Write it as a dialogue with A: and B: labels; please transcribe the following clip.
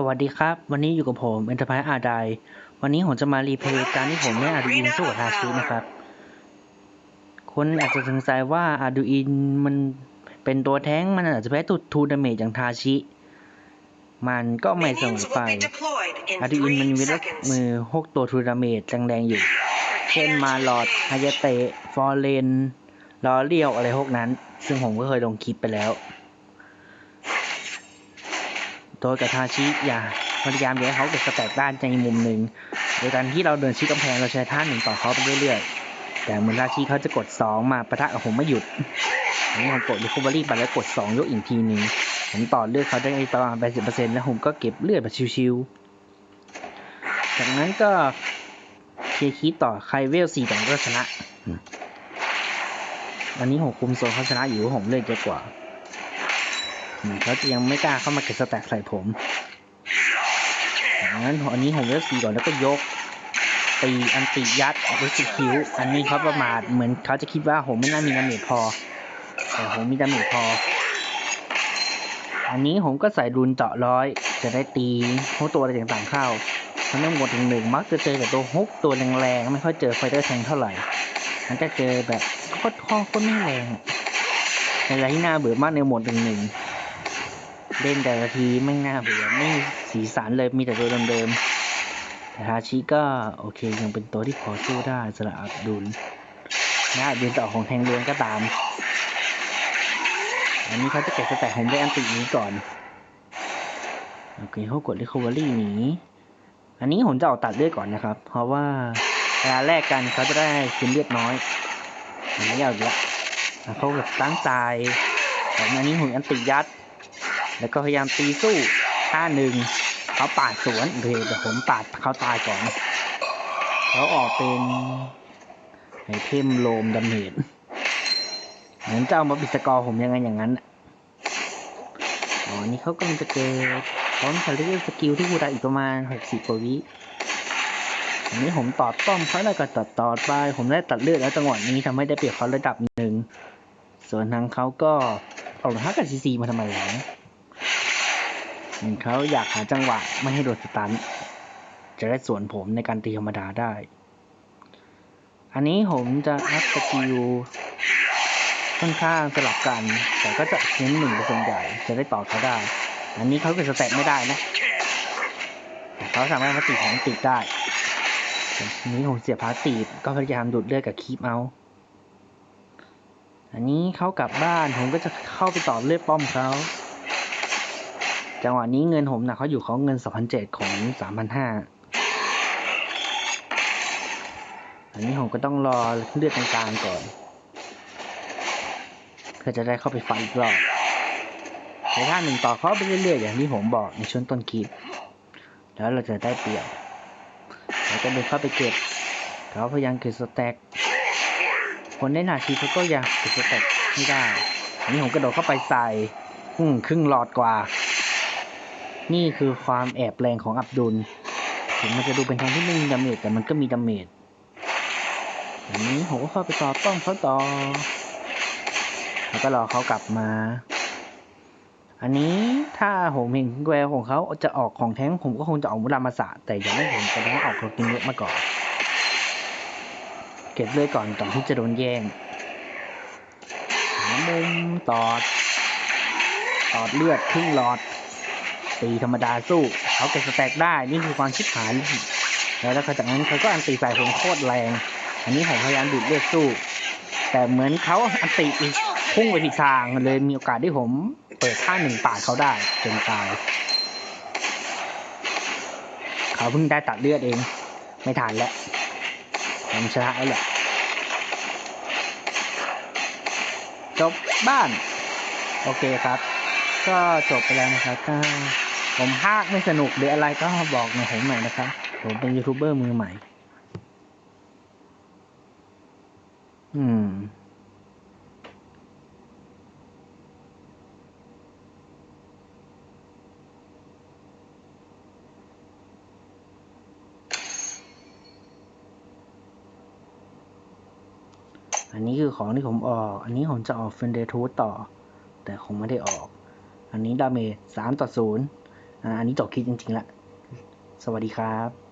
A: สวัสดีครับ วันนี้อยู่กับผมเอ็นเตอร์ไพรส์อาไดวันนี้ผมจะมารีเพลย์การที่ผมเล่นอาดูอินสู้กับทาชินะครับ คนอาจจะสงสัยว่าอาดูอินมันเป็นตัวแท้งมันอาจจะแพ้ตุดทูดาเมจอย่างทาชิ มันก็ไม่เสมอไปอาดูอินมันมีลักมือหกตัวทูดาเมจแรงๆอยู่ เช่นมาลอดฮายาเตะฟอร์เรนลอเรียวอะไรพวกนั้น ซึ่งผมก็เคยลงคลิปไปแล้ว โดยกับทาชิอย่าพยายามอย่าให้เขาเก็บสแต็กด้านในมุมหนึ่งโดยการที่เราเดินชิดกำแพงเราใช้ท่าหนึ่งต่อเขาไปเรื่อยๆ แต่เหมือนทาชิเขาจะกดสองมาปะทะกับผมไม่หยุดอันนี้ผมกดรีคอเวอรี่ไปแล้วกดสองยกอีกทีหนึ่งผมต่อเลือดเขาได้ประมาณแปดสิบเปอร์เซ็นต์แล้วผมก็เก็บเลือดแบบชิวๆจากนั้นก็เคลียร์คีย์ต่อใครเวลสี่ต่อก็ชนะอืมอันนี้ผมคุมโซนเขาชนะอยู่ผมเลือดเยอะกว่าอืม เขาจะยังไม่กล้าเข้ามาเก็บสแต็กใส่ผมงั้นอันนี้ผมเลือกสีก่อนแล้วก็ยกตีอันติยัดออกไปสิคิวอันนี้เขาประมาทเหมือนเขาจะคิดว่าผมไม่น่ามีดาเมจพอ แต่ผมมีดาเมจพอ อันนี้ผมก็ใส่รุนเจาะร้อย จะได้ตีพวกตัวอะไรต่างๆเข้าทั้งนั้นหมดถึงหนึ่งมักจะเจอแต่ตัวฮุกตัวแรงๆ ไม่ค่อยเจอไฟเตอร์แทงเท่าไหร่ มันจะเจอแบบโคตรข้อโคตรไม่แรงอะในไรที่น่าเบื่อมากในหมวดหนึ่งหนึ่ง เล่นแต่ละทีไม่น่าเบื่อไม่สีสันเลยมีแต่ตัวเดิมๆแต่ทาชิก็โอเคยังเป็นตัวที่พอสู้ได้สำหรับอับดุลนะอับดุลต่อของแทงล้วนก็ตาม อันนี้เขาจะเก็บสแต็กผมได้อันตินี้ก่อน โอเคเขากด recovery หนีอันนี้ผมจะเอาตัดเลือดก่อนนะครับ เพราะว่าเวลาแลกกันเขาจะได้คืนเลือดน้อยอันนี้เอาอีกและเขาแบบตั้งใจแต่อันนี้หุ่นอันติยัด แล้วก็พยายามตีสู้ท่าหนึ่งเขาปาดสวนโอเคแต่ผมปาดเขาตายก่อนเขาออกเป็นไอเทมโลมดาเมจเหมือนจะเอามาปิดสกอร์ผมยังไงอย่างนั้นน่ะอ๋อ นี่เขากำลังจะเกิดพร้อมทะเลสกิลที่กูได้อีกประมาณหกสิบกว่าวิอันนี้ผมตอดป้อมเขาแล้วก็ตัดตอดไป ผมได้ตัดเลือดแล้วจังหวะนี้ทำให้ได้เปรียบเขาระดับหนึ่ง ส่วนทางเขาก็เอาห้ากับซีซีมาทำไมวะ เหมือนเขาอยากหาจังหวะไม่ให้โดนสตัน จะได้ส่วนผมในการตีธรรมดาได้ อันนี้ผมจะอัพสกิลค่อนข้างสลับกัน แต่ก็จะเน้นหนึ่งเป็นส่วนใหญ่จะได้ต่อเขาได้ อันนี้เขาเป็นสแต็กไม่ได้นะแต่เขาสามารถพัติของติดได้ทีนี้ผมเสียพาสตีก็พยายามดูดเลือดกับคีปเอา อันนี้เขากลับบ้านผมก็จะเข้าไปต่อเลือดป้อมเขา จังหวะนี้เงินผมนะเขาอยู่เขาเงินสองพันเจ็ดของสามพันห้าอันนี้ผมก็ต้องรอเลือดกลางก่อน เพื่อจะได้เข้าไปฟันอีกรอบในท่าหนึ่งต่อเขาไปเรื่อยๆ อย่างที่ผมบอกในช่วงต้นคลิป แล้วเราจะได้เปรียบเราจะเดินเข้าไปเก็บ เขาพยายามเก็บสแต็กคนได้หนาทีเขาก็ยังเก็บสแต็กไม่ได้อันนี้ผมกระโดดเข้าไปใส่ อืมครึ่งหลอดกว่า นี่คือความแอบแรงของอับดุล ถึงมันจะดูเป็นทางที่ไม่มีดาเมจแต่มันก็มีดาเมจอันนี้ผมก็เข้าไปต่อต้องเขาต่อ แล้วก็รอเขากลับมา อันนี้ถ้าผมเห็นแววของเขาจะออกของแท้งผมก็คงจะออกมุรามาสะ แต่ยังไม่เห็นแสดงว่าออกโรตินเยอะมาก่อน เก็บเลยก่อนก่อนที่จะโดนแย่งหามุมตอด ตอดเลือดครึ่งหลอด ตีธรรมดาสู้เขาเก็บสแต็กได้นี่คือความชิบหายแล้วแล้วจากนั้นเขาก็อันตีใส่ผมโคตรแรง อันนี้ผมพยายามดูดเลือดสู้ แต่เหมือนเขาอันตีอีกพุ่งไปผิดทางเลยมีโอกาสที่ผมเปิดท่าหนึ่งปาดเขาได้จนตายเขาเพิ่งได้ตัดเลือดเอง ไม่ทันแล้วผมชนะแล้วแหละจบบ้าน โอเคครับ ก็จบไปแล้วนะครับถ้า ผมพากไม่สนุกหรืออะไรก็บอกในผมหน่อยนะครับ ผมเป็นยูทูบเบอร์มือใหม่ อืม อันนี้คือของที่ผมออก อันนี้ผมจะออกเฟนเดทูต่อ แต่คงไม่ได้ออก อันนี้ดาเมจสามต่อศูนย์ อันนี้จบคลิปจริงๆละ สวัสดีครับ